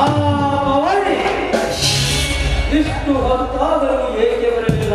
ಆ ಪವಾಡಿ ಇಷ್ಟು ಹೊತ್ತಾದರೂ ಏಕೆ ಬರಲಿಲ್ಲ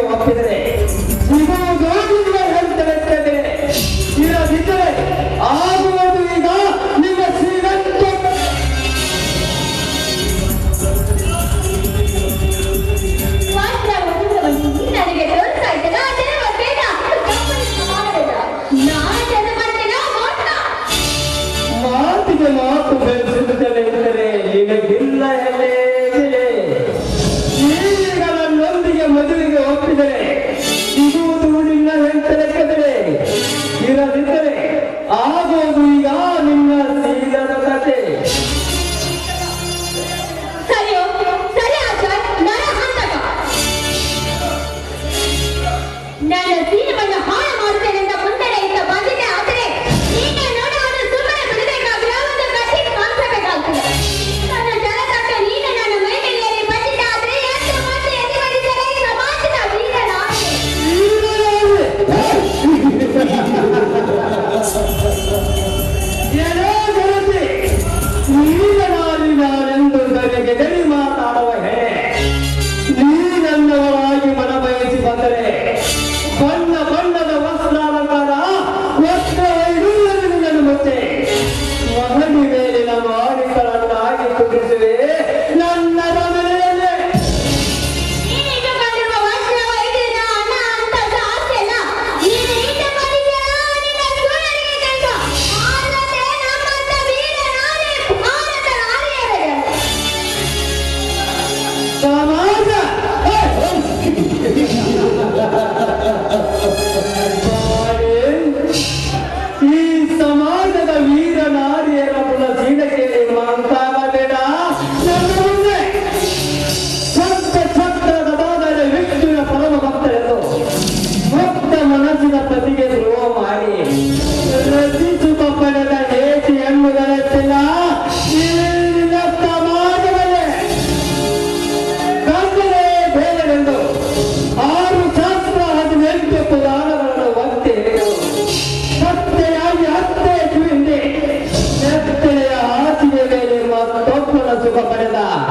書かれた